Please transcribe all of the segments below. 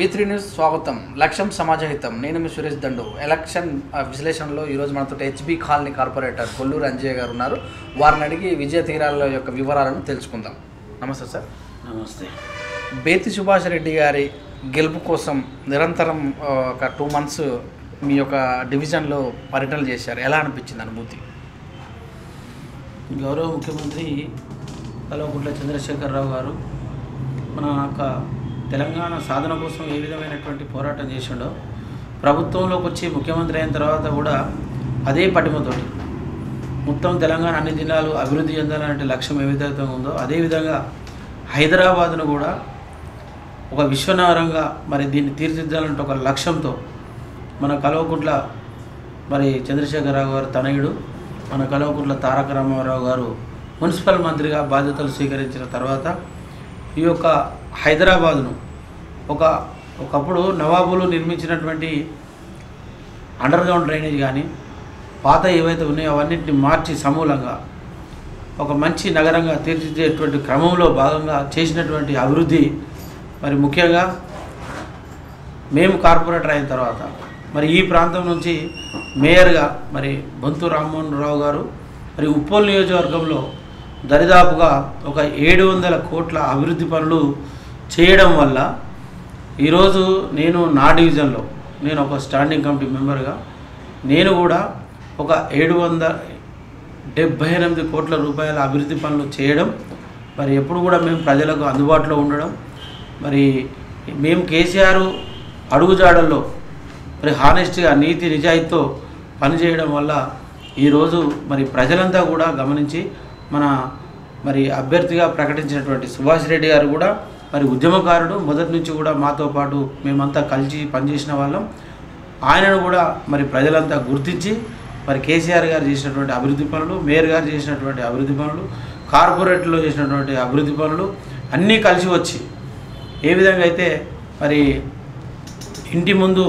V three news స్వాగతం. లక్ష్యం సమాజహితం. నేను మీ సురేష్ దండు. ఎలక్షన్ విశ్లేషణలో ఈరోజు మనతో HB colony corporator Kolluru Anjaiah garu ఉన్నారు. వారిని అడిగి విజయ తీరాల యొక్క వివరాలను తెలుసుకుందాం. నమస్తే సార్. నమస్తే. బేతి సుభాష్ రెడ్డి గారి గెలుపు కోసం నిరంతరం ఒక టూ మంత్స్ మీ యొక్క డివిజన్లో పర్యటనలు చేశారు. ఎలా అనిపించింది అనుభూతి? గౌరవ ముఖ్యమంత్రి కల్వకుంట్ల చంద్రశేఖరరావు గారు మన యొక్క తెలంగాణ సాధన కోసం ఏ విధమైనటువంటి పోరాటం చేసిండో ప్రభుత్వంలోకి వచ్చి ముఖ్యమంత్రి అయిన తర్వాత కూడా అదే పటిమతోటి మొత్తం తెలంగాణ అన్ని జిల్లాలు అభివృద్ధి చెందాలనే లక్ష్యం ఏ విధంగా ఉందో అదేవిధంగా హైదరాబాద్ను కూడా ఒక విశ్వనగరంగా మరి దీన్ని తీర్చిదిద్దాలంటే ఒక లక్ష్యంతో మన కల్వకుంట్ల మరి చంద్రశేఖరరావు గారు తనయుడు మన కల్వకుంట్ల తారక రామారావు గారు మున్సిపల్ మంత్రిగా బాధ్యతలు స్వీకరించిన తర్వాత ఈ యొక్క హైదరాబాదును ఒక ఒకప్పుడు నవాబులు నిర్మించినటువంటి అండర్ గ్రౌండ్ డ్రైనేజ్ కానీ పాత ఏవైతే ఉన్నాయో అవన్నింటిని మార్చి సమూలంగా ఒక మంచి నగరంగా తీర్చిదిద్దేటువంటి క్రమంలో భాగంగా చేసినటువంటి అభివృద్ధి. మరి ముఖ్యంగా మేము కార్పొరేటర్ అయిన తర్వాత మరి ఈ ప్రాంతం నుంచి మేయర్గా మరి బొంతు రామ్మోహన్ రావు గారు మరి ఉప్పల్ నియోజకవర్గంలో దరిదాపుగా ఒక ఏడు వందల కోట్ల అభివృద్ధి పనులు చేయడం వల్ల ఈరోజు నేను నా డివిజన్లో నేను ఒక స్టాండింగ్ కమిటీ మెంబర్గా నేను కూడా ఒక ఏడు వందల డెబ్భై ఎనిమిది కోట్ల రూపాయల అభివృద్ధి పనులు చేయడం మరి ఎప్పుడు కూడా మేము ప్రజలకు అందుబాటులో ఉండడం మరి మేము కేసీఆర్ అడుగుజాడల్లో మరి హానెస్ట్గా నీతి నిజాయితీతో పనిచేయడం వల్ల ఈరోజు మరి ప్రజలంతా కూడా గమనించి మన మరి అభ్యర్థిగా ప్రకటించినటువంటి సుభాష్ రెడ్డి గారు కూడా మరి ఉద్యమకారుడు. మొదటి నుంచి కూడా మాతో పాటు మేమంతా కలిసి పనిచేసిన వాళ్ళం. ఆయనను కూడా మరి ప్రజలంతా గుర్తించి మరి కేసీఆర్ గారు చేసినటువంటి అభివృద్ధి పనులు మేయర్ గారు చేసినటువంటి అభివృద్ధి పనులు కార్పొరేట్లో చేసినటువంటి అభివృద్ధి పనులు అన్నీ కలిసి వచ్చి ఏ విధంగా అయితే మరి ఇంటి ముందు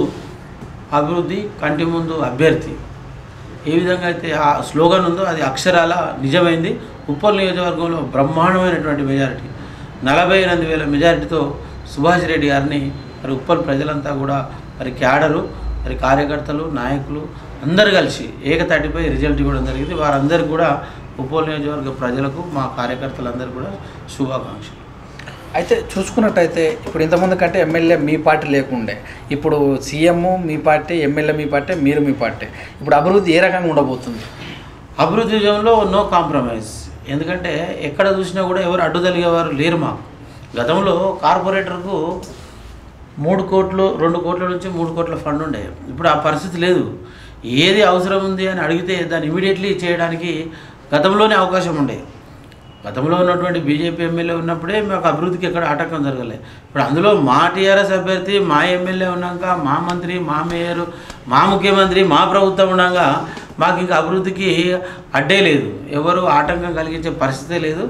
అభివృద్ధి కంటి ముందు అభ్యర్థి ఏ విధంగా అయితే ఆ స్లోగన్ ఉందో అది అక్షరాల నిజమైంది. ఉప్పల్ నియోజకవర్గంలో బ్రహ్మాండమైనటువంటి మెజారిటీ నలభై ఎనిమిది వేల మెజారిటీతో సుభాష్ రెడ్డి గారిని మరి ఉప్పల్ ప్రజలంతా కూడా మరి క్యాడరు మరి కార్యకర్తలు నాయకులు అందరు కలిసి ఏకతాటిపై రిజల్ట్ ఇవ్వడం జరిగింది. వారందరికీ కూడా ఉప్పల్ నియోజకవర్గ ప్రజలకు మా కార్యకర్తలందరూ కూడా శుభాకాంక్షలు. అయితే చూసుకున్నట్టయితే ఇప్పుడు ఇంతకుముందు కంటే ఎమ్మెల్యే మీ పార్టీ లేకుండే. ఇప్పుడు సీఎం మీ పార్టీ ఎమ్మెల్యే మీ పార్టీ మీరు మీ పార్టీ. ఇప్పుడు అభివృద్ధి ఏ రకంగా ఉండబోతుంది? అభివృద్ధి విజయంలో నో కాంప్రమైజ్. ఎందుకంటే ఎక్కడ చూసినా కూడా ఎవరు అడ్డుదలిగేవారు లేరు మాకు. గతంలో కార్పొరేటర్కు మూడు కోట్లు రెండు కోట్ల నుంచి మూడు కోట్ల ఫండ్ ఉండే. ఇప్పుడు ఆ పరిస్థితి లేదు. ఏది అవసరం ఉంది అని అడిగితే దాన్ని ఇమీడియట్లీ చేయడానికి గతంలోనే అవకాశం ఉండే. గతంలో ఉన్నటువంటి బీజేపీ ఎమ్మెల్యే ఉన్నప్పుడే మాకు అభివృద్ధికి ఎక్కడ ఆటంకం జరగలేదు ఇప్పుడు అందులో మా టీఆర్ఎస్ అభ్యర్థి మా ఎమ్మెల్యే ఉన్నాక మా మంత్రి మా మేయర్ మా ముఖ్యమంత్రి మా ప్రభుత్వం ఉండగా మాకు ఇంకా అభివృద్ధికి అడ్డే లేదు. ఎవరు ఆటంకం కలిగించే పరిస్థితే లేదు.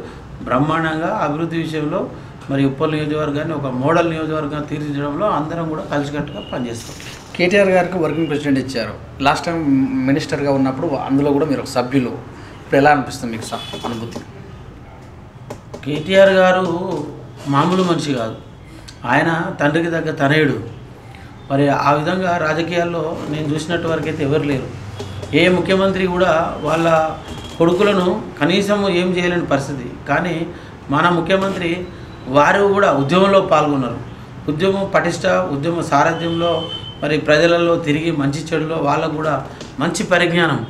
బ్రహ్మాండంగా అభివృద్ధి విషయంలో మరి ఉప్పల్ నియోజకవర్గాన్ని ఒక మోడల్ నియోజకవర్గంగా తీర్చిదిద్దడంలో అందరం కూడా కలిసికట్టుగా పనిచేస్తాం. కేటీఆర్ గారికి వర్కింగ్ ప్రెసిడెంట్ ఇచ్చారు. లాస్ట్ టైం మినిస్టర్గా ఉన్నప్పుడు అందులో కూడా మీరు ఒక సభ్యులు. ఇప్పుడు ఎలా అనిపిస్తుంది మీకు అనుభూతి? కేటీఆర్ గారు మామూలు మనిషి కాదు. ఆయన తండ్రికి తగ్గ తనయుడు. మరి ఆ విధంగా రాజకీయాల్లో నేను చూసినట్టు వరకు అయితే ఎవరు లేరు. ఏ ముఖ్యమంత్రి కూడా వాళ్ళ కొడుకులను కనీసం ఏం చేయలేని పరిస్థితి. కానీ మన ముఖ్యమంత్రి వారు కూడా ఉద్యమంలో పాల్గొన్నారు. ఉద్యమం పటిష్ట ఉద్యమ సారథ్యంలో మరి ప్రజలలో తిరిగి మంచి చెడులో వాళ్ళకు కూడా మంచి పరిజ్ఞానం.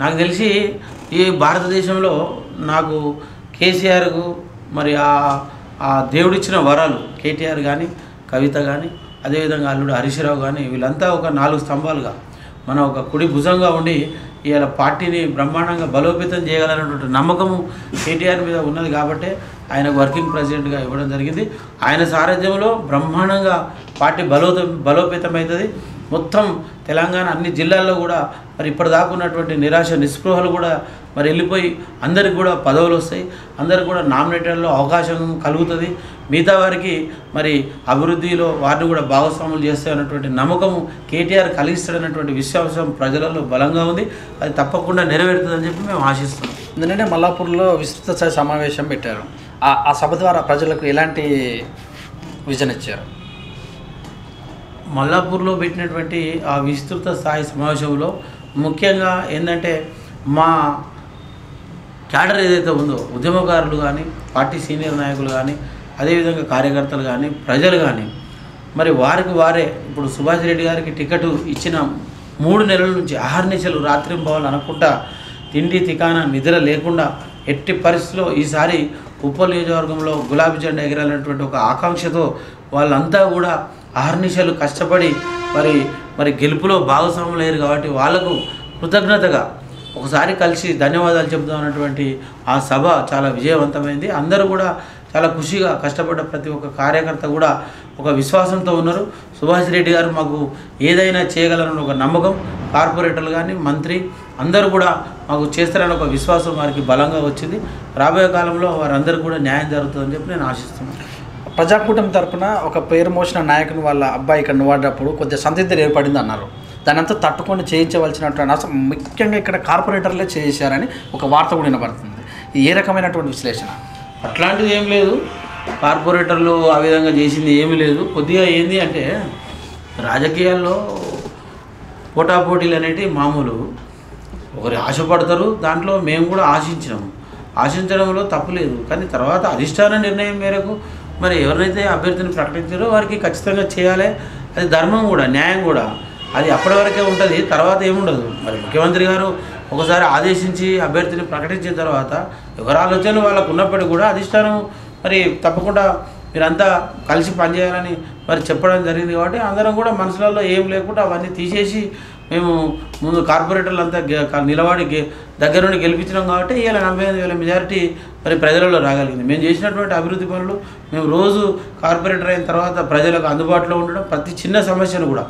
నాకు తెలిసి ఈ భారతదేశంలో నాకు కేసీఆర్కు మరి ఆ ఆ దేవుడిచ్చిన వరాలు కేటీఆర్ కానీ కవిత కానీ అదేవిధంగా అల్లుడు హరీశ్రావు కానీ వీళ్ళంతా ఒక నాలుగు స్తంభాలుగా. మన ఒక కుడి భుజంగా ఉండి ఇవాళ పార్టీని బ్రహ్మాండంగా బలోపేతం చేయగలనటువంటి నమ్మకము కేటీఆర్ మీద ఉన్నది కాబట్టి ఆయనకు వర్కింగ్ ప్రెసిడెంట్గా ఇవ్వడం జరిగింది. ఆయన సారథ్యంలో బ్రహ్మాండంగా పార్టీ బలోత బలోపేతం అవుతుంది మొత్తం తెలంగాణ అన్ని జిల్లాల్లో కూడా మరి ఇప్పటిదాకా ఉన్నటువంటి నిరాశ నిస్పృహలు కూడా మరి వెళ్ళిపోయి అందరికి కూడా పదవులు వస్తాయి. అందరికి కూడా నామినేటర్లో అవకాశం కలుగుతుంది. మిగతా వారికి మరి అభివృద్ధిలో వారిని కూడా భాగస్వాములు చేస్తాయన్నటువంటి నమ్మకం కేటీఆర్ కలిగిస్తాడన్నటువంటి విశ్వాసం ప్రజలలో బలంగా ఉంది. అది తప్పకుండా నెరవేరుతుందని చెప్పి మేము ఆశిస్తున్నాం. నిన్ననే మల్లాపూర్లో విస్తృత స్థాయి సమావేశం పెట్టారు. ఆ ఆ సభ ద్వారా ప్రజలకు ఎలాంటి విజన్ ఇచ్చారు? మల్లాపూర్లో పెట్టినటువంటి ఆ విస్తృత స్థాయి సమావేశంలో ముఖ్యంగా ఏంటంటే మా క్యాడర్ ఏదైతే ఉందో ఉద్యమకారులు కానీ పార్టీ సీనియర్ నాయకులు కానీ అదేవిధంగా కార్యకర్తలు కానీ ప్రజలు కానీ మరి వారికి వారే ఇప్పుడు సుభాష్ రెడ్డి గారికి టికెట్ ఇచ్చిన మూడు నెలల నుంచి ఆహర్నిశలు రాత్రింబవలు అనుకుంటా తిండి తికాన నిద్ర లేకుండా ఎట్టి పరిస్థితిలో ఈసారి ఉప్పల్ నియోజకవర్గంలో గులాబీ జెండా ఎగిరాలన్నటువంటి ఒక ఆకాంక్షతో వాళ్ళంతా కూడా ఆహర్నిశలు కష్టపడి మరి మరి గెలుపులో భాగస్వాములు లేరు కాబట్టి వాళ్ళకు కృతజ్ఞతగా ఒకసారి కలిసి ధన్యవాదాలు చెబుదాం అన్నటువంటి ఆ సభ చాలా విజయవంతమైంది. అందరూ కూడా చాలా ఖుషిగా కష్టపడ్డ ప్రతి ఒక్క కార్యకర్త కూడా ఒక విశ్వాసంతో ఉన్నారు. సుభాష్ రెడ్డి గారు మాకు ఏదైనా చేయగలరని ఒక నమ్మకం కార్పొరేటర్లు కానీ మంత్రి అందరూ కూడా మాకు చేస్తారని ఒక విశ్వాసం వారికి బలంగా వచ్చింది. రాబోయే కాలంలో వారందరికీ కూడా న్యాయం జరుగుతుందని చెప్పి నేను ఆశిస్తున్నాను. ప్రజాకూటమి తరపున ఒక పేరు మోసిన నాయకుని వాళ్ళ అబ్బాయి ఇక్కడ వాడినప్పుడు కొద్దిగా సందిగ్ధం ఏర్పడింది అన్నారు దానంతా తట్టుకొని చేయించవలసినటువంటి అసలు ముఖ్యంగా ఇక్కడ కార్పొరేటర్లే చేశారని ఒక వార్త కూడా వినబడుతుంది. ఏ రకమైనటువంటి విశ్లేషణ? అట్లాంటిది ఏం లేదు. కార్పొరేటర్లు ఆ విధంగా చేసింది ఏమీ లేదు. కొద్దిగా ఏంది అంటే రాజకీయాల్లో పోటాపోటీలు అనేటివి మామూలు. ఒకరు ఆశపడతారు దాంట్లో మేము కూడా ఆశించినాము. ఆశించడంలో తప్పులేదు కానీ తర్వాత అధిష్టాన నిర్ణయం మేరకు మరి ఎవరినైతే అభ్యర్థిని ప్రకటించారో వారికి ఖచ్చితంగా చేయాలి. అది ధర్మం కూడా న్యాయం కూడా. అది అప్పటి వరకే ఉంటుంది. తర్వాత ఏముండదు. మరి ముఖ్యమంత్రి గారు ఒకసారి ఆదేశించి అభ్యర్థిని ప్రకటించిన తర్వాత ఎవరి ఆలోచనలు వాళ్ళకు ఉన్నప్పటికీ కూడా అధిష్టానం మరి తప్పకుండా మీరంతా కలిసి పనిచేయాలని మరి చెప్పడం జరిగింది కాబట్టి అందరం కూడా మనసులలో ఏం లేకుండా అవన్నీ తీసేసి మేము ముందు కార్పొరేటర్లు అంతా నిలబడి దగ్గర నుండి గెలిపించినాం కాబట్టి ఇలా నలభై ఐదు వేల మెజారిటీ మరి ప్రజలలో రాగలిగింది. మేము చేసినటువంటి అభివృద్ధి పనులు మేము రోజు కార్పొరేటర్ అయిన తర్వాత ప్రజలకు అందుబాటులో ఉండడం ప్రతి చిన్న సమస్యను కూడా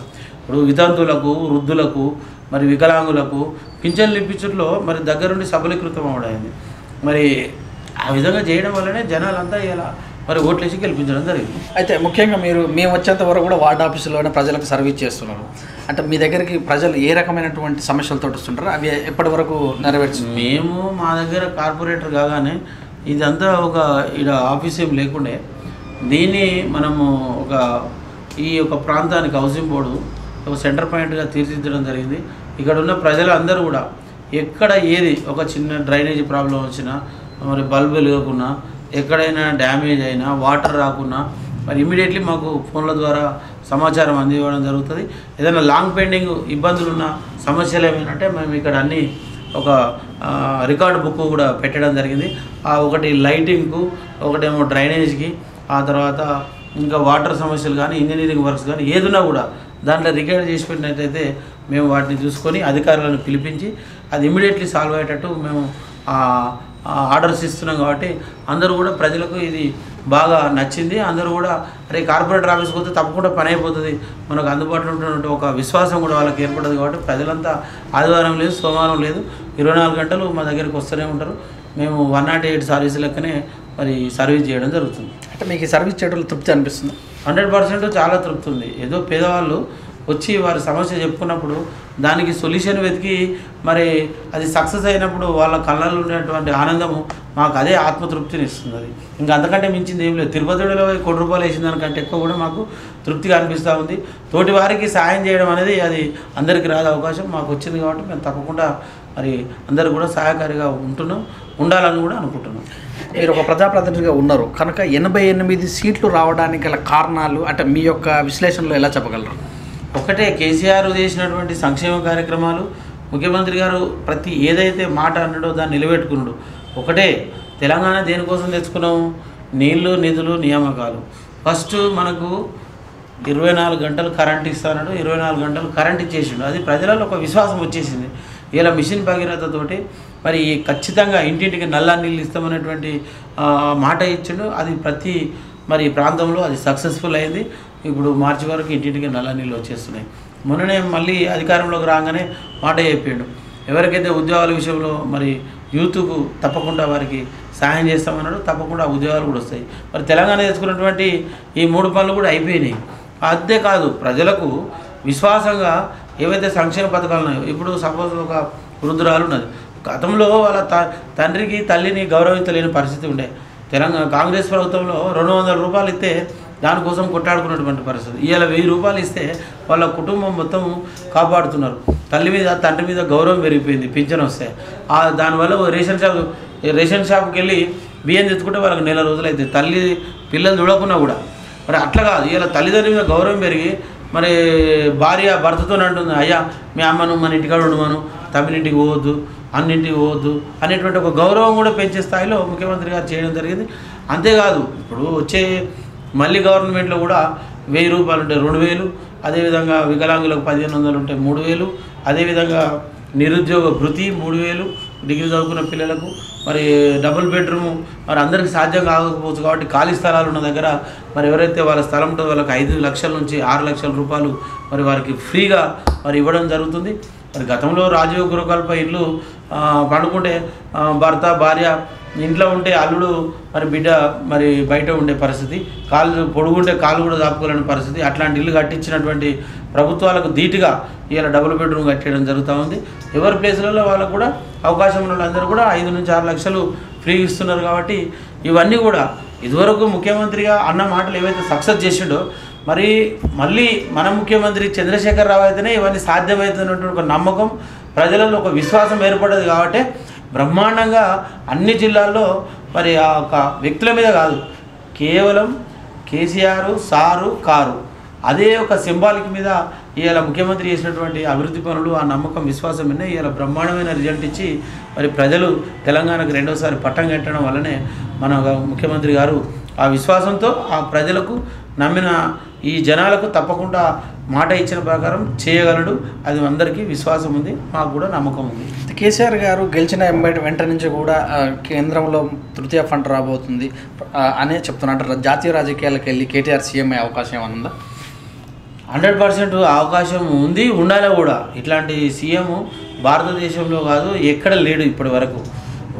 ఇప్పుడు వితంతులకు వృద్ధులకు మరి వికలాంగులకు పింఛన్లు ఇప్పించడంలో మరి దగ్గరుండి సబలీకృతం అవడమైంది మరి ఆ విధంగా చేయడం వల్లనే జనాలంతా ఇలా మరి ఓట్లేసి గెలిపించడం జరిగింది. అయితే ముఖ్యంగా మీరు మేము వచ్చేంత వరకు కూడా వార్డ్ ఆఫీసులోనే ప్రజలకు సర్వీస్ చేస్తున్నారు అంటే మీ దగ్గరికి ప్రజలు ఏ రకమైనటువంటి సమస్యలతో వస్తుంటారు? అవి ఎప్పటి వరకు నెరవేర్చు మేము మా దగ్గర కార్పొరేటర్ కాగానే ఇదంతా ఒక ఇక్కడ ఆఫీస్ ఏం లేకుండే. దీన్ని మనము ఒక ఈ యొక్క ప్రాంతానికి హౌసింగ్ బోర్డు ఒక సెంటర్ పాయింట్గా తీర్చిదిద్దడం జరిగింది. ఇక్కడ ఉన్న ప్రజలు అందరూ కూడా ఎక్కడ ఏది ఒక చిన్న డ్రైనేజీ ప్రాబ్లం వచ్చినా మరి బల్బు వెలగకున్నా ఎక్కడైనా డ్యామేజ్ అయినా వాటర్ రాకున్నా మరి ఇమీడియట్లీ మాకు ఫోన్ల ద్వారా సమాచారం అందివ్వడం జరుగుతుంది. ఏదైనా లాంగ్ పెండింగ్ ఇబ్బందులు ఉన్న సమస్యలు ఏమైనా మేము ఇక్కడ అన్ని ఒక రికార్డు బుక్ కూడా పెట్టడం జరిగింది. ఆ ఒకటి లైటింగ్కు ఒకటేమో డ్రైనేజ్కి ఆ తర్వాత ఇంకా వాటర్ సమస్యలు కానీ ఇంజనీరింగ్ వర్క్స్ కానీ ఏదున్నా కూడా దాంట్లో రికార్డ్ చేసి పెట్టినట్టయితే మేము వాటిని చూసుకొని అధికారులను పిలిపించి అది ఇమీడియట్లీ సాల్వ్ అయ్యేటట్టు మేము ఆర్డర్స్ ఇస్తున్నాం కాబట్టి అందరూ కూడా ప్రజలకు ఇది బాగా నచ్చింది. అందరూ కూడా అరే కార్పొరేటర్ ఆఫీస్కి వస్తే తప్పకుండా పని అయిపోతుంది. మనకు అందుబాటులో ఉన్నటువంటి ఒక విశ్వాసం కూడా వాళ్ళకి ఏర్పడదు కాబట్టి ప్రజలంతా ఆదివారం లేదు సోమవారం లేదు. ఇరవై నాలుగు గంటలు మా దగ్గరికి వస్తూనే ఉంటారు. మేము వన్ నాట్ ఎయిట్ సర్వీస్ లెక్కనే మరి సర్వీస్ చేయడం జరుగుతుంది. అంటే మీకు ఈ సర్వీస్ చేయడంలో తృప్తి అనిపిస్తుంది? హండ్రెడ్ పర్సెంట్ చాలా తృప్తి ఉంది. ఏదో పేదవాళ్ళు వచ్చి వారి సమస్య చెప్పుకున్నప్పుడు దానికి సొల్యూషన్ వెతికి మరి అది సక్సెస్ అయినప్పుడు వాళ్ళ కళ్ళల్లో ఉండేటువంటి ఆనందము మాకు అదే ఆత్మతృప్తిని ఇస్తుంది అది. ఇంకా అంతకంటే మించింది ఏం లేదు. తిరుపతిలో కోటి రూపాయలు వేసిన దానికంటే ఎక్కువ కూడా మాకు తృప్తిగా అనిపిస్తూ ఉంది. తోటి వారికి సాయం చేయడం అనేది అది అందరికీ రాదు అవకాశం. మాకు వచ్చింది కాబట్టి మేము తప్పకుండా మరి అందరూ కూడా సహాయకారిగా ఉంటున్నాం. ఉండాలని కూడా అనుకుంటున్నాం. మీరు ఒక ప్రజాప్రతినిధిగా ఉన్నారు. కనుక ఎనభై ఎనిమిది సీట్లు రావడానికి గల కారణాలు అంటే మీ యొక్క విశ్లేషణలో ఎలా చెప్పగలరు? ఒకటే కేసీఆర్ చేసినటువంటి సంక్షేమ కార్యక్రమాలు ముఖ్యమంత్రి గారు ప్రతి ఏదైతే మాట అన్నాడో దాన్ని నిలబెట్టుకున్నాడు. ఒకటే తెలంగాణ దేనికోసం తెచ్చుకున్నాము? నీళ్ళు నిధులు నియామకాలు. ఫస్ట్ మనకు ఇరవై నాలుగు గంటలు కరెంట్ ఇస్తానడు ఇరవై నాలుగు గంటలు కరెంట్ ఇచ్చేసిండు. అది ప్రజలలో ఒక విశ్వాసం వచ్చేసింది. ఇలా మిషన్ భగీరథతోటి మరి ఖచ్చితంగా ఇంటింటికి నల్ల నీళ్ళు ఇస్తామనేటువంటి మాట ఇచ్చిండు. అది ప్రతి మరి ప్రాంతంలో అది సక్సెస్ఫుల్ అయింది. ఇప్పుడు మార్చి వరకు ఇంటింటికి నల్ల నీళ్ళు వచ్చేస్తున్నాయి. మొన్ననే మళ్ళీ అధికారంలోకి రాగానే మాట చెప్పిండు. ఎవరికైతే ఉద్యోగాల విషయంలో మరి యూత్కు తప్పకుండా వారికి సహాయం చేస్తామన్నాడు తప్పకుండా ఉద్యోగాలు కూడా వస్తాయి. మరి తెలంగాణ చేసుకున్నటువంటి ఈ మూడు పనులు కూడా అయిపోయినాయి. అంతే కాదు ప్రజలకు విశ్వాసంగా ఏవైతే సంక్షేమ పథకాలు ఉన్నాయో ఇప్పుడు సపోజ్ ఒక వృద్ధురాలు ఉన్నది. గతంలో వాళ్ళ త తండ్రికి తల్లిని గౌరవించలేని పరిస్థితి ఉండే. తెలంగాణ కాంగ్రెస్ ప్రభుత్వంలో రెండు వందల రూపాయలు ఇస్తే దానికోసం కొట్టాడుకున్నటువంటి పరిస్థితి. ఇవాళ వెయ్యి రూపాయలు ఇస్తే వాళ్ళ కుటుంబం మొత్తం కాపాడుతున్నారు. తల్లి మీద తండ్రి మీద గౌరవం పెరిగిపోయింది పింఛన్ వస్తే. దానివల్ల రేషన్ షాప్ రేషన్ షాప్కి వెళ్ళి బియ్యం తెచ్చుకుంటే వాళ్ళకి నెల రోజులు అవుతుంది తల్లి పిల్లలు చూడకున్నా కూడా. మరి అట్లా కాదు. ఇలా తల్లిదండ్రుల మీద గౌరవం పెరిగి మరి భార్య భర్తతో అంటుంది అయ్యా మీ అమ్మను మన ఇంటికాడ ఉండమను. తమిళింటికి పోవద్దు అన్నింటికి పోవద్దు అనేటువంటి ఒక గౌరవం కూడా పెంచే స్థాయిలో ముఖ్యమంత్రి గారు చేయడం జరిగింది. అంతేకాదు ఇప్పుడు వచ్చే మళ్ళీ గవర్నమెంట్లో కూడా వెయ్యి రూపాయలు ఉంటే రెండు వేలు అదేవిధంగా వికలాంగులకు పదిహేను వందలు ఉంటే మూడు వేలు అదేవిధంగా నిరుద్యోగ భృతి మూడు వేలు డిగ్రీ చదువుకున్న పిల్లలకు మరి డబుల్ బెడ్రూమ్ మరి అందరికి సాధ్యం కాకపోవచ్చు కాబట్టి ఖాళీ స్థలాలు ఉన్న దగ్గర మరి ఎవరైతే వాళ్ళ స్థలం ఉంటుందో వాళ్ళకి ఐదు లక్షల నుంచి ఆరు లక్షల రూపాయలు మరి వారికి ఫ్రీగా మరి ఇవ్వడం జరుగుతుంది. మరి గతంలో రాజీవ్ గృహకల్ప ఇల్లు పండుకుంటే భర్త భార్య ఇంట్లో ఉంటే అల్లుడు మరి బిడ్డ మరి బయట ఉండే పరిస్థితి కాళ్ళు పొడుగుంటే కాలు కూడా దాపుకోలేని పరిస్థితి అట్లాంటి ఇల్లు కట్టించినటువంటి ప్రభుత్వాలకు ధీటుగా ఇలా డబుల్ బెడ్రూమ్ కట్టేయడం జరుగుతూ ఉంది. ఎవరి ప్లేసులలో వాళ్ళకు కూడా అవకాశం ఉన్న వాళ్ళందరూ కూడా ఐదు నుంచి ఆరు లక్షలు ఫ్రీ ఇస్తున్నారు కాబట్టి ఇవన్నీ కూడా ఇదివరకు ముఖ్యమంత్రిగా అన్న మాటలు ఏవైతే సక్సెస్ చేసిండో మరి మళ్ళీ మన ముఖ్యమంత్రి చంద్రశేఖర్ రావు అయితేనే ఇవన్నీ సాధ్యమవుతున్నటువంటి ఒక నమ్మకం ప్రజలలో ఒక విశ్వాసం ఏర్పడదు కాబట్టి బ్రహ్మాండంగా అన్ని జిల్లాల్లో మరి ఆ ఒక వ్యక్తుల మీద కాదు కేవలం కేసీఆర్ సారు కారు అదే ఒక సింబాలిక్ మీద ఇవాళ ముఖ్యమంత్రి చేసినటువంటి అభివృద్ధి పనులు ఆ నమ్మకం విశ్వాసం మీద ఇవాళ బ్రహ్మాండమైన రిజల్ట్ ఇచ్చి మరి ప్రజలు తెలంగాణకు రెండోసారి పట్టం కట్టడం వల్లనే మన ముఖ్యమంత్రి గారు ఆ విశ్వాసంతో ఆ ప్రజలకు నమ్మిన ఈ జనాలకు తప్పకుండా మాట ఇచ్చిన ప్రకారం చేయగలడు. అది అందరికీ విశ్వాసం ఉంది. మాకు కూడా నమ్మకం ఉంది. కేసీఆర్ గారు గెలిచిన ఎంబటి వెంట నుంచి కూడా కేంద్రంలో తృతీయ ఫండ్ రాబోతుంది. అనే చెప్తున్నారు. జాతీయ రాజకీయాలకు వెళ్ళి కేటీఆర్ సీఎం అయ్యే అవకాశం ఏమైనా ఉందా? హండ్రెడ్ పర్సెంట్ అవకాశం ఉంది. ఉండాలి కూడా. ఇట్లాంటి సీఎం భారతదేశంలో కాదు ఎక్కడ లేడు ఇప్పటి వరకు.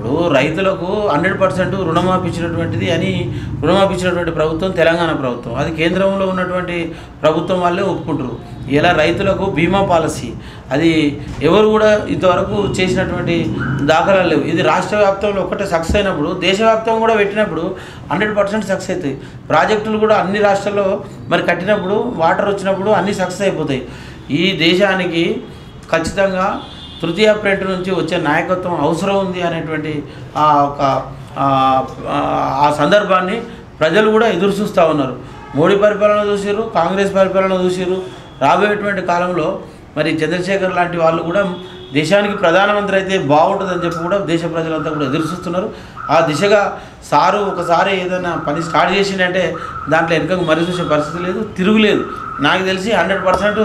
ఇప్పుడు రైతులకు హండ్రెడ్ పర్సెంట్ రుణమాఫీ ఇచ్చినటువంటిది అని రుణమాఫీ ఇచ్చినటువంటి ప్రభుత్వం తెలంగాణ ప్రభుత్వం. అది కేంద్రంలో ఉన్నటువంటి ప్రభుత్వం వాళ్ళే ఒప్పుకుంటారు. ఇలా రైతులకు బీమా పాలసీ అది ఎవరు కూడా ఇంతవరకు చేసినటువంటి దాఖలాలు లేవు. ఇది రాష్ట్ర వ్యాప్తంలో ఒక్కటే సక్సెస్ అయినప్పుడు దేశవ్యాప్తం కూడా పెట్టినప్పుడు హండ్రెడ్ పర్సెంట్ సక్సెస్ అవుతాయి. ప్రాజెక్టులు కూడా అన్ని రాష్ట్రాల్లో మరి కట్టినప్పుడు వాటర్ వచ్చినప్పుడు అన్నీ సక్సెస్ అయిపోతాయి. ఈ దేశానికి ఖచ్చితంగా తృతీయ ప్రింట్ నుంచి వచ్చే నాయకత్వం అవసరం ఉంది అనేటువంటి ఆ ఒక ఆ, సందర్భాన్ని ప్రజలు కూడా ఎదురు చూస్తూ ఉన్నారు. మోడీ పరిపాలన చూసిర్రు కాంగ్రెస్ పరిపాలన చూసిర్రు. రాబోయేటువంటి కాలంలో మరి చంద్రశేఖర్ లాంటి వాళ్ళు కూడా దేశానికి ప్రధానమంత్రి అయితే బాగుంటుందని చెప్పి కూడా దేశ ప్రజలంతా కూడా ఎదురు చూస్తున్నారు. ఆ దిశగా సారు ఒకసారి ఏదైనా పని స్టార్ట్ చేసిందంటే దాంట్లో వెనుకకు మరి చూసే పరిస్థితి లేదు తిరుగులేదు. నాకు తెలిసి హండ్రెడ్ పర్సెంట్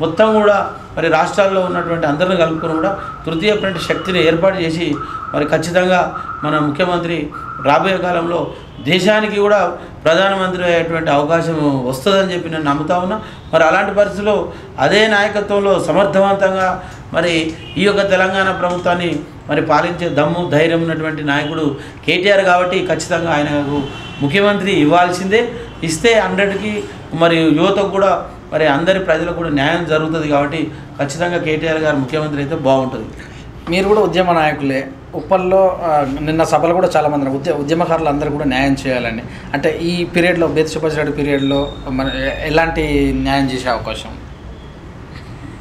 మొత్తం కూడా మరి రాష్ట్రాల్లో ఉన్నటువంటి అందరిని కలుపుకొని కూడా తృతీయ ప్రింట్ శక్తిని ఏర్పాటు చేసి మరి ఖచ్చితంగా మన ముఖ్యమంత్రి రాబోయే కాలంలో దేశానికి కూడా ప్రధానమంత్రి అయ్యేటువంటి అవకాశం వస్తుందని చెప్పి నేను నమ్ముతా ఉన్నా. మరి అలాంటి పరిస్థితుల్లో అదే నాయకత్వంలో సమర్థవంతంగా మరి ఈ యొక్క తెలంగాణ ప్రభుత్వాన్ని మరి పాలించే దమ్ము ధైర్యం ఉన్నటువంటి నాయకుడు కేటీఆర్ కాబట్టి ఖచ్చితంగా ఆయనకు ముఖ్యమంత్రి ఇవ్వాల్సిందే. ఇస్తే హండ్రెడ్కి మరి యువతకు కూడా మరి అందరి ప్రజలకు కూడా న్యాయం జరుగుతుంది కాబట్టి ఖచ్చితంగా కేటీఆర్ గారు ముఖ్యమంత్రి అయితే బాగుంటుంది. మీరు కూడా ఉద్యమ నాయకులే. ఉప్పల్లో నిన్న సభలు కూడా చాలా మంది ఉద్య ఉద్యమకారులు అందరూ కూడా న్యాయం చేయాలని. అంటే ఈ పీరియడ్లో బేతసుపరిచిన పీరియడ్లో మన ఎలాంటి న్యాయం చేసే అవకాశం?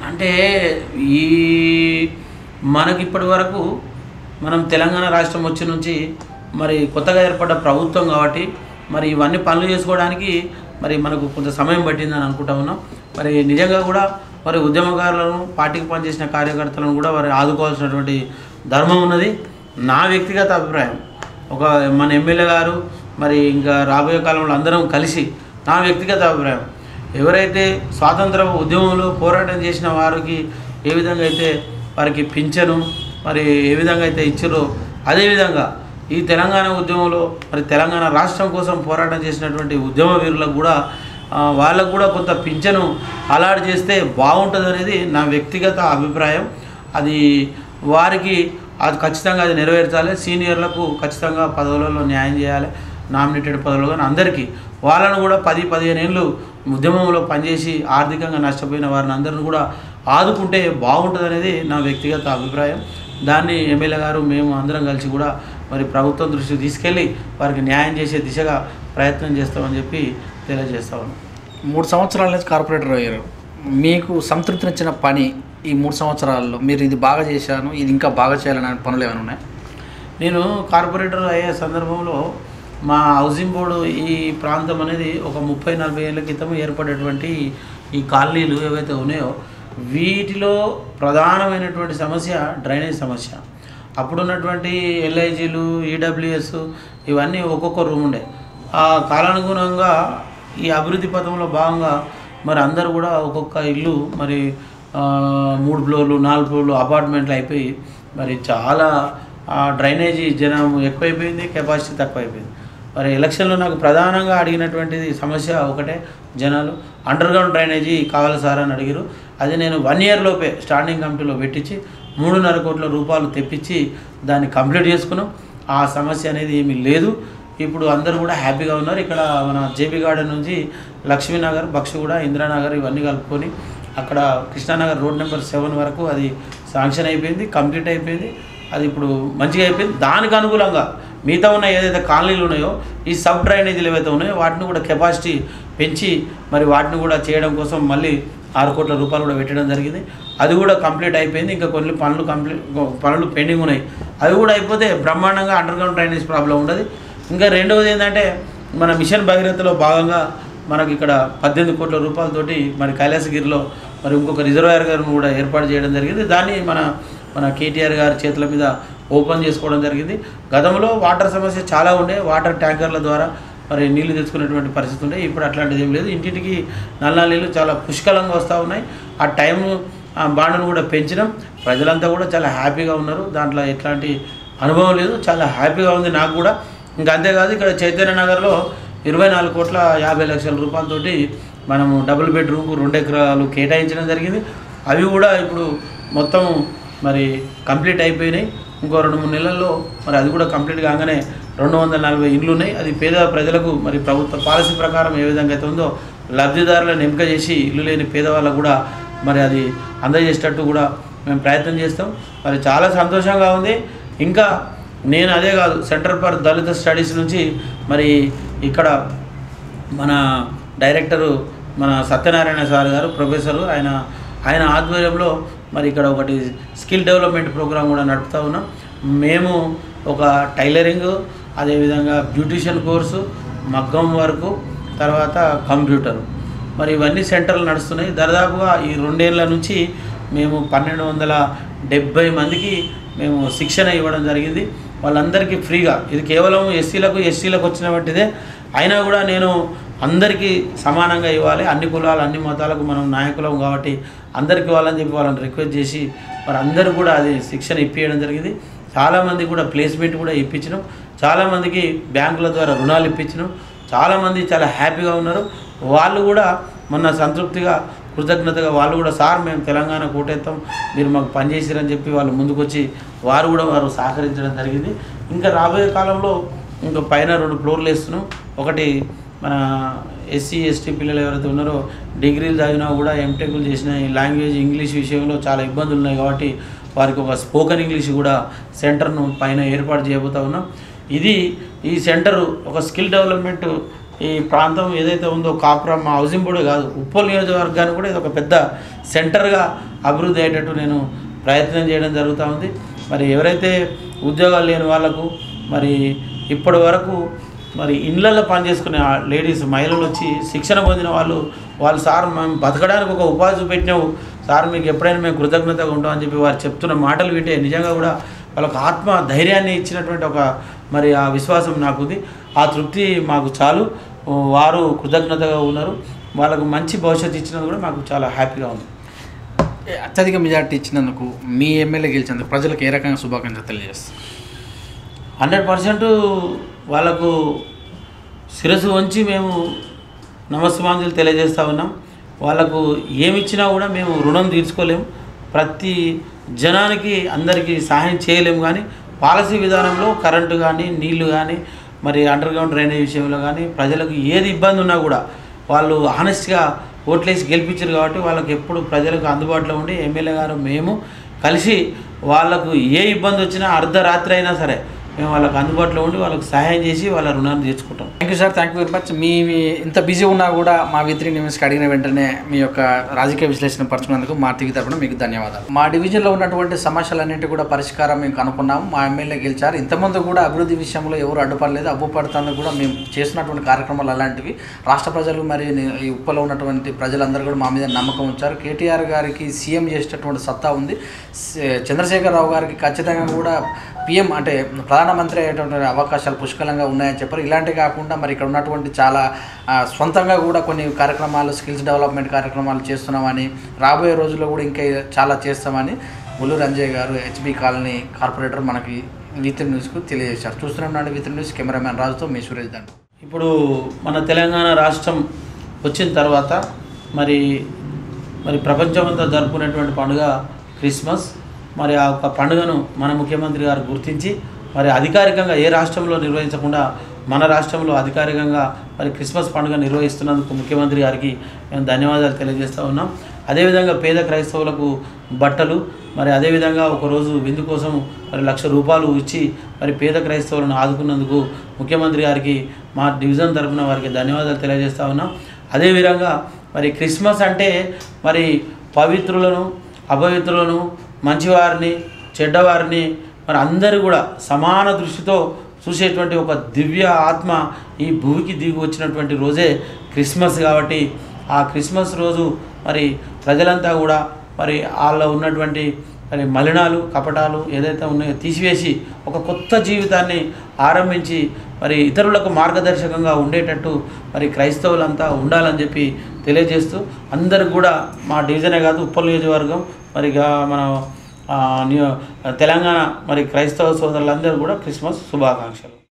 అంటే ఈ మనకి ఇప్పటి వరకు మనం తెలంగాణ రాష్ట్రం వచ్చి నుంచి మరి కొత్తగా ఏర్పడ్డ ప్రభుత్వం కాబట్టి మరి ఇవన్నీ పనులు చేసుకోవడానికి మరి మనకు కొంత సమయం పట్టిందని అనుకుంటా ఉన్నాం. మరి నిజంగా కూడా మరి ఉద్యమకారులను పార్టీకి పనిచేసిన కార్యకర్తలను కూడా వారు ఆదుకోవాల్సినటువంటి ధర్మం ఉన్నది. నా వ్యక్తిగత అభిప్రాయం. ఒక మన ఎమ్మెల్యే గారు మరి ఇంకా రాబోయే కాలంలో అందరం కలిసి నా వ్యక్తిగత అభిప్రాయం. ఎవరైతే స్వాతంత్ర ఉద్యమంలో పోరాటం చేసిన వారికి ఏ విధంగా అయితే వారికి పింఛను మరి ఏ విధంగా అయితే ఇచ్చారో అదేవిధంగా ఈ తెలంగాణ ఉద్యమంలో మరి తెలంగాణ రాష్ట్రం కోసం పోరాటం చేసినటువంటి ఉద్యమ వీరులకు కూడా వాళ్ళకు కూడా కొంత పింఛను అలాట్ చేస్తే బాగుంటుంది అనేది నా వ్యక్తిగత అభిప్రాయం. అది వారికి అది ఖచ్చితంగా అది నెరవేర్చాలి. సీనియర్లకు ఖచ్చితంగా పదవులలో న్యాయం చేయాలి. నామినేటెడ్ పదవులు కానీ అందరికీ. వాళ్ళను కూడా పది పదిహేను ఏళ్ళు ఉద్యమంలో పనిచేసి ఆర్థికంగా నష్టపోయిన వారిని అందరిని కూడా ఆదుకుంటే బాగుంటుంది అనేది నా వ్యక్తిగత అభిప్రాయం. దాన్ని ఎమ్మెల్యే గారు మేము అందరం కలిసి కూడా మరి ప్రభుత్వం దృష్టికి తీసుకెళ్ళి వారికి న్యాయం చేసే దిశగా ప్రయత్నం చేస్తామని చెప్పి తెలియజేస్తా ఉన్నాం. మూడు సంవత్సరాల నుంచి కార్పొరేటర్ అయ్యారు. మీకు సంతృప్తినిచ్చిన పని ఈ మూడు సంవత్సరాల్లో మీరు ఇది బాగా చేశాను ఇది ఇంకా బాగా చేయాలనే పనులు ఏమైనా ఉన్నాయి? నేను కార్పొరేటర్ అయ్యే సందర్భంలో మా హౌసింగ్ బోర్డు ఈ ప్రాంతం అనేది ఒక ముప్పై నలభై ఏళ్ళ క్రితం ఏర్పడేటువంటి ఈ కాలనీలు ఏవైతే ఉన్నాయో వీటిలో ప్రధానమైనటువంటి సమస్య డ్రైనేజ్ సమస్య. అప్పుడున్నటువంటి ఎల్ఐజీలు ఈడబ్ల్యూఎస్ ఇవన్నీ ఒక్కొక్క రూమ్ ఉండే. ఆ కాలానుగుణంగా ఈ అభివృద్ధి పథంలో భాగంగా మరి అందరూ కూడా ఒక్కొక్క ఇల్లు మరి మూడు ఫ్లోర్లు నాలుగు ఫ్లోర్లు అపార్ట్మెంట్లు అయిపోయి మరి చాలా డ్రైనేజీ జనం ఎక్కువైపోయింది కెపాసిటీ తక్కువైపోయింది. మరి ఎలక్షన్లో నాకు ప్రధానంగా అడిగినటువంటిది సమస్య ఒకటే జనాలు అండర్ గ్రౌండ్ డ్రైనేజీ కావాలి సార్ అని అడిగారు అది నేను వన్ ఇయర్ లోపే స్టాండింగ్ కమిటీలో పెట్టించి మూడున్నర కోట్ల రూపాయలు తెప్పించి దాన్ని కంప్లీట్ చేసుకున్నాం. ఆ సమస్య అనేది ఏమీ లేదు. ఇప్పుడు అందరూ కూడా హ్యాపీగా ఉన్నారు. ఇక్కడ మన జేబీ గార్డెన్ నుంచి లక్ష్మీనగర్ బక్షిగూడ ఇందిరానగర్ ఇవన్నీ కలుపుకొని అక్కడ కృష్ణానగర్ రోడ్ నెంబర్ సెవెన్ వరకు అది శాంక్షన్ అయిపోయింది కంప్లీట్ అయిపోయింది. అది ఇప్పుడు మంచిగా అయిపోయింది. దానికి అనుకూలంగా మిగతా ఉన్న ఏదైతే కాలనీలు ఉన్నాయో ఈ సబ్ డ్రైనేజీలు ఏవైతే ఉన్నాయో వాటిని కూడా కెపాసిటీ పెంచి మరి వాటిని కూడా చేయడం కోసం మళ్ళీ ఆరు కోట్ల రూపాయలు కూడా పెట్టడం జరిగింది. అది కూడా కంప్లీట్ అయిపోయింది. ఇంకా కొన్ని పనులు కంప్లీట్ పనులు పెండింగ్ ఉన్నాయి. అవి కూడా అయిపోతే బ్రహ్మాండంగా అండర్ గ్రౌండ్ డ్రైనేజ్ ప్రాబ్లం ఉండదు. ఇంకా రెండవది ఏంటంటే మన మిషన్ భగీరథలో భాగంగా మనకి ఇక్కడ పద్దెనిమిది కోట్ల రూపాయలతోటి మరి కైలాసగిరిలో మరి ఇంకొక రిజర్వాయర్ గారిని కూడా ఏర్పాటు చేయడం జరిగింది. దాన్ని మన మన కేటీఆర్ గారి చేతుల మీద ఓపెన్ చేసుకోవడం జరిగింది. గతంలో వాటర్ సమస్య చాలా ఉండే. వాటర్ ట్యాంకర్ల ద్వారా మరి నీళ్ళు తెచ్చుకునేటువంటి పరిస్థితి ఉండే. ఇప్పుడు అట్లాంటిది ఏం లేదు. ఇంటింటికి నల్ల నీళ్ళు చాలా పుష్కలంగా వస్తూ ఉన్నాయి. ఆ టైం ఆ బాండును కూడా పెంచడం ప్రజలంతా కూడా చాలా హ్యాపీగా ఉన్నారు. దాంట్లో ఎట్లాంటి అనుభవం లేదు. చాలా హ్యాపీగా ఉంది నాకు కూడా. ఇంకా అంతేకాదు ఇక్కడ చైతన్య నగర్లో ఇరవై నాలుగు కోట్ల యాభై లక్షల రూపాయలతోటి మనము డబుల్ బెడ్రూమ్కు రెండు ఎకరాలు కేటాయించడం జరిగింది. అవి కూడా ఇప్పుడు మొత్తం మరి కంప్లీట్ అయిపోయినాయి. ఇంకో రెండు మూడు నెలల్లో మరి అది కూడా కంప్లీట్ కాగానే రెండు వందల నలభై ఇండ్లు ఉన్నాయి. అది పేద ప్రజలకు మరి ప్రభుత్వ పాలసీ ప్రకారం ఏ విధంగా అయితే ఉందో లబ్ధిదారులను ఎంపిక చేసి ఇల్లు లేని పేదవాళ్ళకు కూడా మరి అది అందజేసేటట్టు కూడా మేము ప్రయత్నం చేస్తాం. మరి చాలా సంతోషంగా ఉంది. ఇంకా నేను అదే కాదు సెంటర్ ఫర్ దళిత స్టడీస్ నుంచి మరి ఇక్కడ మన డైరెక్టరు మన సత్యనారాయణ సార్ గారు ప్రొఫెసరు ఆయన ఆయన ఆధ్వర్యంలో మరి ఇక్కడ ఒకటి స్కిల్ డెవలప్మెంట్ ప్రోగ్రామ్ కూడా నడుపుతా ఉన్నాం. మేము ఒక టైలరింగ్ అదేవిధంగా బ్యూటిషియన్ కోర్సు మగ్గం వరకు తర్వాత కంప్యూటర్. మరి ఇవన్నీ సెంటర్లు నడుస్తున్నాయి. దాదాపుగా ఈ రెండేళ్ళ నుంచి మేము పన్నెండు వందల డెబ్బై మందికి మేము శిక్షణ ఇవ్వడం జరిగింది. వాళ్ళందరికీ ఫ్రీగా. ఇది కేవలం ఎస్సీలకు ఎస్సీలకు వచ్చిన వంటిదే. అయినా కూడా నేను అందరికీ సమానంగా ఇవ్వాలి. అన్ని కులాలు అన్ని మతాలకు మనం నాయకులం కాబట్టి అందరికి ఇవ్వాలని చెప్పి వాళ్ళని రిక్వెస్ట్ చేసి మరి అందరూ కూడా అది శిక్షణ ఇప్పించడం జరిగింది. చాలామంది కూడా ప్లేస్మెంట్ కూడా ఇప్పించినాం. చాలామందికి బ్యాంకుల ద్వారా రుణాలు ఇప్పించినాం. చాలామంది చాలా హ్యాపీగా ఉన్నారు. వాళ్ళు కూడా మొన్న సంతృప్తిగా కృతజ్ఞతగా వాళ్ళు కూడా సార్ మేము తెలంగాణ కూటేస్తాం మీరు మాకు పనిచేసారని చెప్పి వాళ్ళు ముందుకొచ్చి వారు కూడా వారు సహకరించడం జరిగింది. ఇంకా రాబోయే కాలంలో ఇంకా పైన రెండు ఫ్లోర్లు వేస్తున్నాం. ఒకటి మన ఎస్సీ ఎస్టీ పిల్లలు ఎవరైతే ఉన్నారో డిగ్రీలు చదివినా కూడా ఎంటెక్లు చేసిన ఈ లాంగ్వేజ్ ఇంగ్లీష్ విషయంలో చాలా ఇబ్బందులు ఉన్నాయి కాబట్టి వారికి ఒక స్పోకెన్ ఇంగ్లీష్ కూడా సెంటర్ను పైన ఏర్పాటు చేయబోతా ఉన్నాం. ఇది ఈ సెంటర్ ఒక స్కిల్ డెవలప్మెంట్ ఈ ప్రాంతం ఏదైతే ఉందో కాపురం హౌసింగ్ బోర్డు కాదు ఉప్పల్ నియోజకవర్గానికి కూడా ఇది ఒక పెద్ద సెంటర్గా అభివృద్ధి అయ్యేటట్టు నేను ప్రయత్నం చేయడం జరుగుతూ ఉంది. మరి ఎవరైతే ఉద్యోగాలు లేని వాళ్ళకు మరి ఇప్పటి వరకు మరి ఇళ్ళల్లో పనిచేసుకునే లేడీస్ మహిళలు వచ్చి శిక్షణ పొందిన వాళ్ళు వాళ్ళు సార్ మేము బతకడానికి ఒక ఉపాధి చూపెట్టినావు. సార్ మీకు ఎప్పుడైనా మేము కృతజ్ఞతగా ఉంటామని చెప్పి వారు చెప్తున్న మాటలు వింటే నిజంగా కూడా వాళ్ళకు ఆత్మ ధైర్యాన్ని ఇచ్చినటువంటి ఒక మరి ఆ విశ్వాసం నాకు ఉంది ఆ తృప్తి మాకు చాలు. వారు కృతజ్ఞతగా ఉన్నారు. వాళ్ళకు మంచి భవిష్యత్తు ఇచ్చినందుకు కూడా మాకు చాలా హ్యాపీగా ఉంది. అత్యధిక మెజార్టీ ఇచ్చినందుకు మీ ఎమ్మెల్యే గెలిచినందుకు ప్రజలకు ఏ రకంగా శుభాకాంక్షలు తెలియజేస్తారు? హండ్రెడ్ పర్సెంట్ వాళ్ళకు శిరస్సు వంచి మేము నమస్సుమాంజలు తెలియజేస్తూ ఉన్నాం. వాళ్ళకు ఏమి ఇచ్చినా కూడా మేము రుణం తీర్చుకోలేము ప్రతి జనానికి అందరికీ సహాయం చేయలేము కానీ పాలసీ విధానంలో కరెంటు కానీ నీళ్ళు కానీ మరి అండర్ గ్రౌండ్ డ్రైనేజ్ విషయంలో కానీ ప్రజలకు ఏది ఇబ్బంది ఉన్నా కూడా వాళ్ళు ఆనెస్ట్గా ఓట్లేసి గెలిపించారు కాబట్టి వాళ్ళకి ఎప్పుడు ప్రజలకు అందుబాటులో ఉండి ఎమ్మెల్యే గారు మేము కలిసి వాళ్ళకు ఏ ఇబ్బంది వచ్చినా అర్ధరాత్రి అయినా సరే మేము వాళ్ళకి అందుబాటులో ఉండి వాళ్ళకి సహాయం చేసి వాళ్ళ రుణాన్ని తీర్చుకుంటాం. Thank you sir thank you very much మీ ఇంత బిజీ ఉన్నా కూడా మా విత్రి న్యూస్కి అడిగిన వెంటనే మీ యొక్క రాజకీయ విశ్లేషణ పరచుకున్నందుకు మా టీవీ తరపున మీకు ధన్యవాదాలు. మా డివిజన్లో ఉన్నటువంటి సమస్యలన్నింటి కూడా పరిష్కారం మేము కనుక్కున్నాము. మా ఎమ్మెల్యే గెలిచారు. ఇంతకుముందు కూడా అభివృద్ధి విషయంలో ఎవరు అడ్డుపడలేదు. అబ్బుపడతాను కూడా మేము చేస్తున్నటువంటి కార్యక్రమాలు అలాంటివి రాష్ట్ర ప్రజలు మరి ఈ ఉప్పలో ఉన్నటువంటి ప్రజలందరూ కూడా మా మీద నమ్మకం ఉంచారు. కేటీఆర్ గారికి సీఎం చేసేటటువంటి సత్తా ఉంది. చంద్రశేఖరరావు గారికి ఖచ్చితంగా కూడా పిఎం అంటే ప్రధానమంత్రి అయ్యేటువంటి అవకాశాలు పుష్కలంగా ఉన్నాయని చెప్పారు. ఇలాంటి కాకుండా మరి ఇక్కడ ఉన్నటువంటి చాలా సొంతంగా కూడా కొన్ని కార్యక్రమాలు స్కిల్స్ డెవలప్మెంట్ కార్యక్రమాలు చేస్తున్నామని రాబోయే రోజుల్లో కూడా ఇంకా చాలా చేస్తామని Ulluru Anjay garu HB colony corporator మనకి విత్ న్యూస్కు తెలియజేశారు. చూస్తున్నాం విత్ న్యూస్ కెమెరామ్యాన్ రాజుతో మీ సురేష్ దండు. ఇప్పుడు మన తెలంగాణ రాష్ట్రం వచ్చిన తర్వాత మరి మరి ప్రపంచమంతా జరుపుకునేటువంటి పండుగ క్రిస్మస్. మరి ఆ యొక్క పండుగను మన ముఖ్యమంత్రి గారు గుర్తించి మరి అధికారికంగా ఏ రాష్ట్రంలో నిర్వహించకుండా మన రాష్ట్రంలో అధికారికంగా మరి క్రిస్మస్ పండుగ నిర్వహిస్తున్నందుకు ముఖ్యమంత్రి గారికి మేము ధన్యవాదాలు తెలియజేస్తూ ఉన్నాం. అదేవిధంగా పేద క్రైస్తవులకు బట్టలు మరి అదేవిధంగా ఒకరోజు విందు కోసం మరి లక్ష రూపాయలు ఇచ్చి మరి పేద క్రైస్తవులను ఆదుకున్నందుకు ముఖ్యమంత్రి గారికి మా డివిజన్ తరఫున వారికి ధన్యవాదాలు తెలియజేస్తూ ఉన్నాం. అదేవిధంగా మరి క్రిస్మస్ అంటే మరి పవిత్రులను అపవిత్రులను మంచివారిని చెడ్డవారిని మరి అందరూ కూడా సమాన దృష్టితో చూసేటువంటి ఒక దివ్య ఆత్మ ఈ భూమికి దిగి వచ్చినటువంటి రోజే క్రిస్మస్ కాబట్టి ఆ క్రిస్మస్ రోజు మరి ప్రజలంతా కూడా మరి వాళ్ళ ఉన్నటువంటి మరి మలినాలు కపటాలు ఏదైతే ఉన్నాయో తీసివేసి ఒక కొత్త జీవితాన్ని ఆరంభించి మరి ఇతరులకు మార్గదర్శకంగా ఉండేటట్టు మరి క్రైస్తవులంతా ఉండాలని చెప్పి తెలియజేస్తూ అందరు కూడా మా డివిజనే కాదు ఉప్పల్ నియోజకవర్గం మరి మన తెలంగాణ మరి క్రైస్తవ సోదరులందరూ కూడా క్రిస్మస్ శుభాకాంక్షలు.